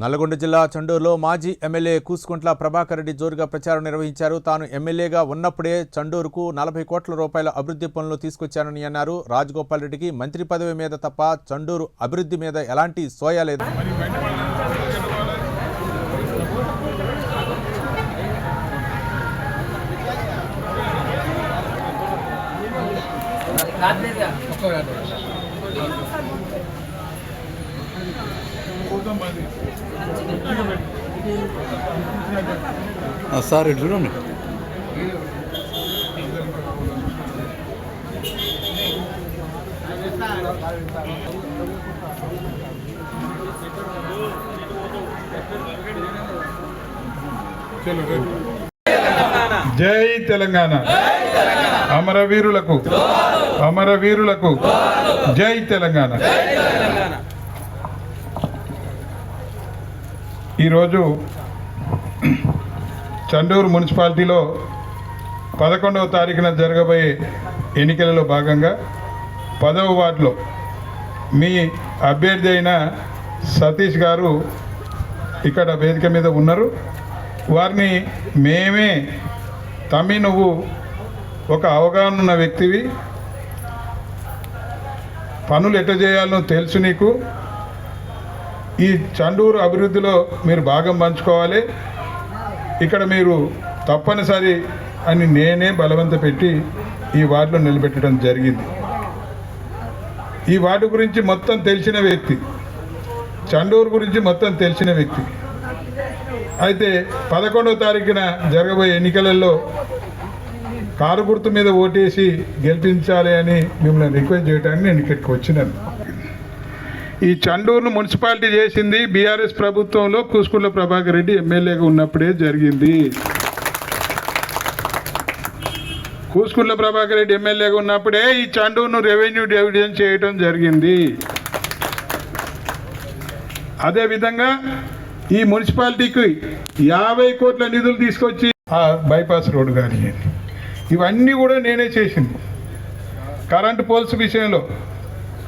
నల్గొండ జిల్లా చండూరులో మాజీ ఎమ్మెల్యే కూసుకుంట్ల ప్రభాకర్ రెడ్డి జోరుగా ప్రచారం నిర్వహించారు. తాను ఎమ్మెల్యేగా ఉన్నప్పుడే చండూరుకు నలభై కోట్ల రూపాయల అభివృద్ధి పనులు తీసుకొచ్చానని అన్నారు. రాజగోపాల్ రెడ్డికి మంత్రి పదవి మీద తప్ప చండూరు అభివృద్ధి మీద ఎలాంటి సోయా లేదు. ఆ, సార్ ఇటు చూడండి. జై తెలంగాణ. అమరవీరులకు అమరవీరులకు జై తెలంగాణ. ఈరోజు చండూరు మున్సిపాలిటీలో పదకొండవ తారీఖున జరగబోయే ఎన్నికలలో భాగంగా పదవ వార్డులో మీ అభ్యర్థి అయిన సతీష్ గారు ఇక్కడ వేదిక మీద ఉన్నారు. వారిని మేమే తమ్మి నువ్వు ఒక అవగాహన ఉన్న వ్యక్తివి. పనులు ఎట్లా చేయాలో తెలుసు నీకు. ఈ చండూరు అభివృద్ధిలో మీరు భాగం పంచుకోవాలి. ఇక్కడ మీరు తప్పనిసరి అని నేనే బలవంత పెట్టి ఈ వార్డులో నిలబెట్టడం జరిగింది. ఈ వార్డు గురించి మొత్తం తెలిసిన వ్యక్తి చండూరు గురించి మొత్తం తెలిసిన వ్యక్తి. అయితే పదకొండవ తారీఖున జరగబోయే ఎన్నికలలో కారు గుర్తు మీద ఓటేసి గెలిపించాలి అని మిమ్మల్ని రిక్వెస్ట్ చేయడానికి నేను ఇక్కడికి వచ్చినాను. ఈ చండూరును మున్సిపాలిటీ చేసింది బీఆర్ఎస్ ప్రభుత్వంలో కూసుకుళ్ళ ప్రభాకర్ రెడ్డి ఎమ్మెల్యేగా ఉన్నప్పుడే జరిగింది. కూసుకుళ్ళ ప్రభాకర్ రెడ్డి ఎమ్మెల్యేగా ఉన్నప్పుడే ఈ చండూరును రెవెన్యూ డివిజన్ చేయడం జరిగింది. అదేవిధంగా ఈ మున్సిపాలిటీకి యాభై కోట్ల నిధులు తీసుకొచ్చి ఆ బైపాస్ రోడ్డు కానీ ఇవన్నీ కూడా నేనే చేసింది. కరెంటు పోల్స్ విషయంలో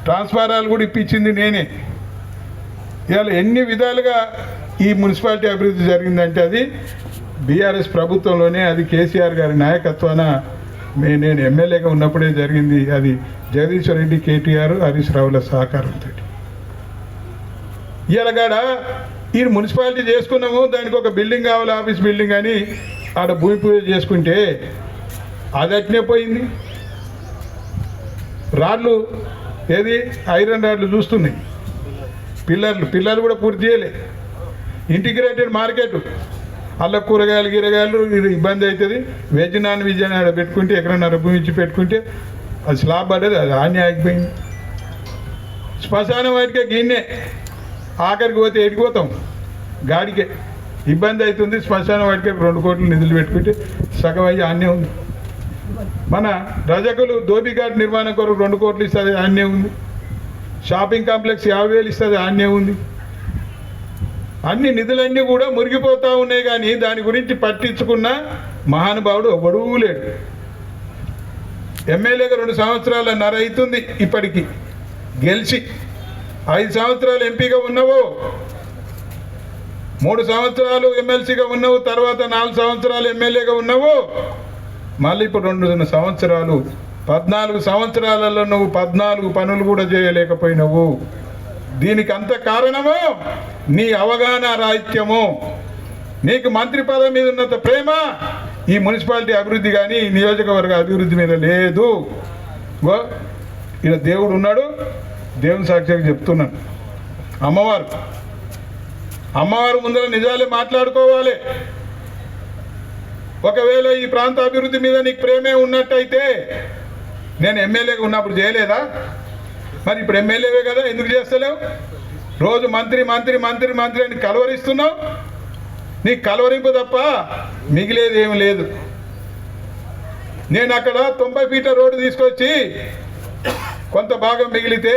ట్రాన్స్ఫారాలు కూడా ఇప్పించింది నేనే. ఇవాళ ఎన్ని విధాలుగా ఈ మున్సిపాలిటీ అభివృద్ధి జరిగిందంటే అది బీఆర్ఎస్ ప్రభుత్వంలోనే అది కేసీఆర్ గారి నాయకత్వాన మే నేను ఎమ్మెల్యేగా ఉన్నప్పుడే జరిగింది. అది జగదీశ్వర్ రెడ్డి కేటీఆర్ హరీష్ రావుల సహకారంతో. ఇలాగాడ ఈ మున్సిపాలిటీ చేసుకున్నాము దానికి ఒక బిల్డింగ్ కావాలి ఆఫీస్ బిల్డింగ్ అని ఆడ భూమి పూజ చేసుకుంటే అది అట్నే పోయింది. రాళ్ళు ఏది? ఐరన్ రాడ్లు చూస్తున్నాయి. పిల్లర్లు పిల్లర్లు కూడా పూర్తి చేయలే. Integrated market. అల్ల కూరగాయలు గిరగాయలు ఇది ఇబ్బంది అవుతుంది వెజ్ నాన్ వెజ్ అని ఆడ పెట్టుకుంటే ఎక్కడన్నా భూమి ఇచ్చి పెట్టుకుంటే అది స్లాబ్ పడ్డది అది ఆని ఆగిపోయింది. శ్మశానం వాటికే గిన్నె. ఆఖరికి పోతే ఎడిపోతాం గాడికే. ఇబ్బంది అవుతుంది శ్మశానం వాటికే రెండు కోట్లు నిధులు పెట్టుకుంటే సగం అయ్యి ఆన్నే ఉంది. మన రజకులు ధోబిఘాట్ నిర్మాణం కొరకు రెండు కోట్లు ఇస్తుంది ఆన్నే ఉంది. షాపింగ్ కాంప్లెక్స్ యాభై వేలు ఇస్తుంది ఆన్నే ఉంది. అన్ని నిధులన్నీ కూడా మురిగిపోతూ ఉన్నాయి కానీ దాని గురించి పట్టించుకున్న మహానుభావుడు ఎవడూ లేడు. ఎమ్మెల్యేగా రెండు సంవత్సరాల నర అవుతుంది ఇప్పటికి. గెలిచి ఐదు సంవత్సరాలు ఎంపీగా ఉన్నావో మూడు సంవత్సరాలు ఎమ్మెల్సీగా ఉన్నావు తర్వాత నాలుగు సంవత్సరాలు ఎమ్మెల్యేగా ఉన్నావు మళ్ళీ ఇప్పుడు రెండు సంవత్సరాలు. పద్నాలుగు సంవత్సరాలలో నువ్వు పద్నాలుగు పనులు కూడా చేయలేకపోయినవు. దీనికి అంత కారణము నీ అవగాహన రాహిత్యము. నీకు మంత్రి పదవి మీద ఉన్నంత ప్రేమ ఈ మున్సిపాలిటీ అభివృద్ధి కానీ నియోజకవర్గ అభివృద్ధి మీద లేదు. గో ఇలా దేవుడు ఉన్నాడు. దేవుని సాక్షిగా చెప్తున్నాను. అమ్మవారు. అమ్మవారు ముందర నిజాలే మాట్లాడుకోవాలి. ఒకవేళ ఈ ప్రాంత అభివృద్ధి మీద నీకు ప్రేమే ఉన్నట్టయితే నేను ఎమ్మెల్యేగా ఉన్నప్పుడు చేయలేదా? మరి ఇప్పుడు ఎమ్మెల్యేవే కదా ఎందుకు చేస్తలేవు? రోజు మంత్రి మంత్రి మంత్రి మంత్రి అని కలవరిస్తున్నావు? నీకు కలవరింపు తప్ప మిగిలేది ఏమి లేదు. నేను అక్కడ తొంభై ఫీట్ల రోడ్డు తీసుకొచ్చి కొంత భాగం మిగిలితే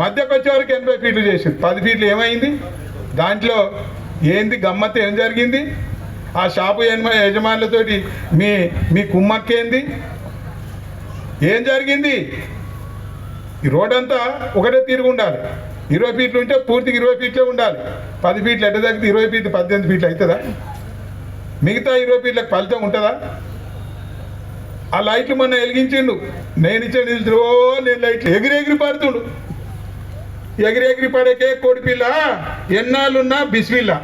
మధ్యకు వచ్చే వరకు ఎనభై ఫీట్లు చేసింది. పది ఫీట్లు ఏమైంది? దాంట్లో ఏంది గమ్మత్తు ఏం జరిగింది? ఆ షాపు యజమానులతోటి మీ మీ కుమ్మక్కేంది ఏం జరిగింది? ఈ రోడ్ అంతా ఒకటే తీరుగు ఉండాలి. ఇరవై ఫీట్లు ఉంటే పూర్తిగా ఇరవై ఫీట్లే ఉండాలి. పది ఫీట్లు ఎట్ట తగ్గితే ఇరవై ఫీట్లు పద్దెనిమిది ఫీట్లు అవుతుందా? మిగతా ఇరవై ఫీట్లకు ఫలితం ఉంటుందా? ఆ లైట్లు మొన్న వెలిగించిండు. నేను ఇచ్చే నిధులు ఓ నేను లైట్లు ఎగిరి ఎగిరి పడుతుండు. ఎగిరి ఎగిరి పడేకే కోడిపిల్ల ఎన్నాళ్ళున్నా బిస్మిల్లా.